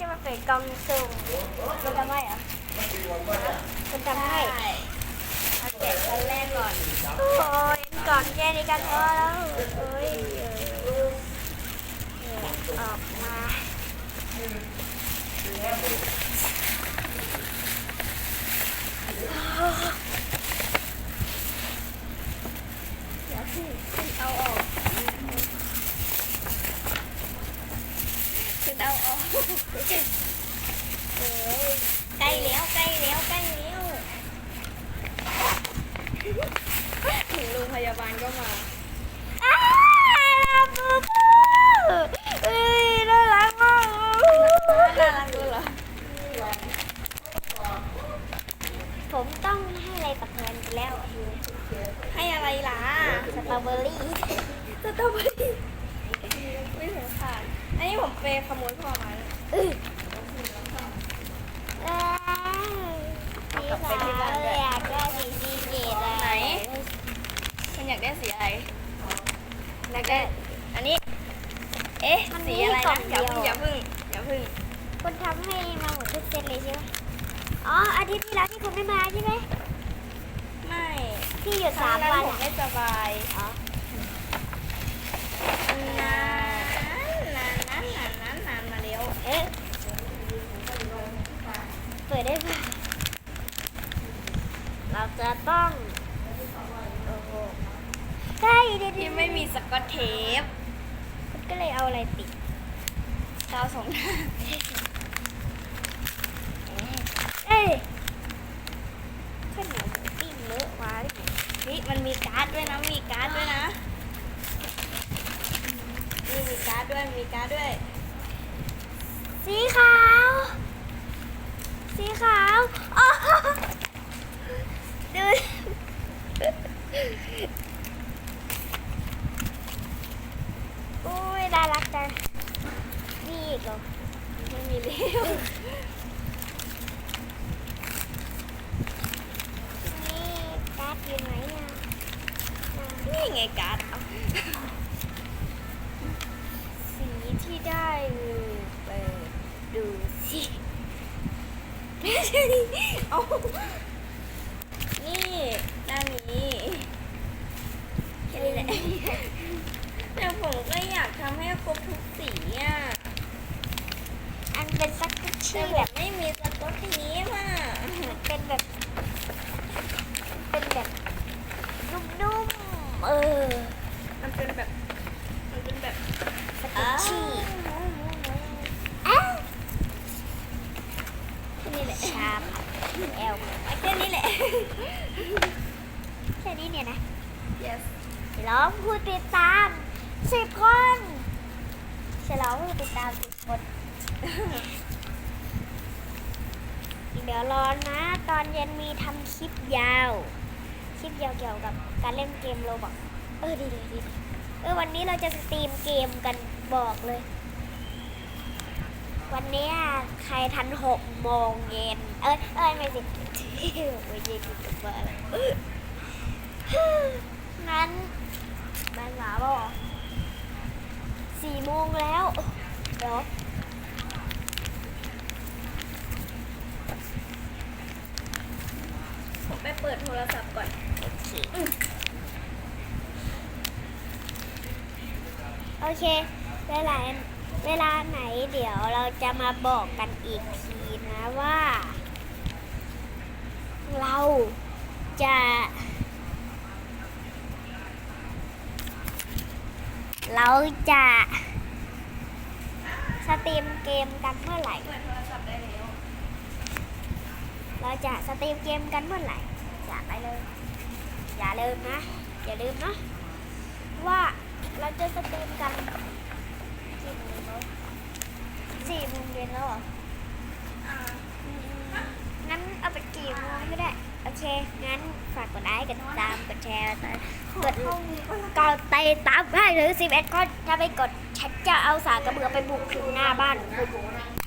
จะมาเปิดกล่องสุ่มคุณทำให้เหรอคุณทำให้เอาแกะชั้นแรกก่อน โอ้ยก่อนแค่นี้กันพอแล้วโอ้ยเออออกมาเดี๋ยวขึ้นขึ้นเอาออกขึ้น เอาออกเอ้ยใกล้แล้วใกล้แล้วใกล้แล้วถึงโรงพยาบาลก็มาอ้าลาบูบูเอ้ยน่ารักมากน่ารักด้วยเหรอผมต้องให้อะไรกับแทนไปแล้ว ให้อะไรล่ะ สตรอเบอรี่ สตรอเบอรี่ไม่สงสาร อันนี้ผมไปขโมยพ่อมาเอ้ยอ้าวสีขาวอยากได้สีสีเกตอะไหนคุณอยากได้สีอะไรอยากได้อันนี้ เอ๊ะ สีอะไรนะอย่าเพึ่งอย่าเพึ่งอย่าเพึ่งคุณทำให้มาหมดทุกเซตเลยใช่ไหมอ๋อ อาทิตย์ที่แล้วที่คุณไม่มาใช่ไหม ไม่ ที่หยุดสามครั้งวันผมอะไม่สบาย อ๋อ นานนานนานนานนานนานมาแล้ว เอ๊ะเปิดได้ปะเรา จะต้องโอ้โหใช่เดี๋ยวที่ไม่มีสกอตเทปคุณก็เลยเอาอะไรติดกาวสองหน้าเอ้ยข้าวเหนียวหมูปิ้งเลอะมาดินี่มันมีการ์ดด้วยนะ มีการ์ดด้วยนะนี่มีการ์ดด้วย มีการ์ดด้วย สีขาว สีขาวอ๋อดูอุ้ยน่ารักจังนี่อีกเหรอ ไม่มีเลี้ยวนี่การ์ดอยู่ไหนอะอ่านี่ไงการ์ดเอาสีที่ได้เปิดดูสิเอานี่ด้านนี้แค่นี้แหละแต่ผมก็อยากทำให้ครบทุกสีอะ อันเป็นสักกุ ชแต่ชี่แบแบบบไม่มีสกอตเทปอะมันเป็นแบบ เป็นแบบนุ่มๆ เออ มันเป็นแบบ มันเป็นแบบสกุชชี่อ้าวแค่นี้แหละชามแอลแค่นี้แหละ แค่นี้เนี่ยนะ yes ร้องผู้ติดตามสิบคนฉลองผู้ติดตามสิบคน เดี๋ยวรอนะ ตอนเย็นมีทำคลิปยาว คลิปยาวเกี่ยวกับการเล่นเกมโรบอกเออดีดีดีเออวันนี้เราจะสตรีมเกมกันบอกเลย วันนี้ใครทันหกโมงเย็น เอ้ยเอ้ยไม่สิหกโมงเย็นกูกลับบ้านแล้วงั้นบ่ายสามแล้วเหรอสี่โมงแล้วเดี๋ยว ผมไปเปิดโทรศัพท์ก่อนโอเคโอเค เวลาเวลาไหนเดี๋ยวเราจะมาบอกกันอีกทีนะว่า เราจะเราจะสตรีมเกมกันเมื่อไหร่เปิดโทรศัพท์ได้แล้วเราจะสตรีมเกมกันเมื่อไหร่ อย่าไปเลย อย่าลืมนะ อย่าลืมนะ ว่าเราจะสตรีมกันกี่โมงแล้วสี่โมงเย็นแล้วเหรออ่างั้นเอาไปกี่โมงก็ได้ โอเค งั้นฝากกดไลค์กดติดตามกดแชร์กดกดติดตามให้ถึง11คนถ้าไม่กดฉันจะเอาสากกระเบือไปบุกถึงหน้าบ้านคุณ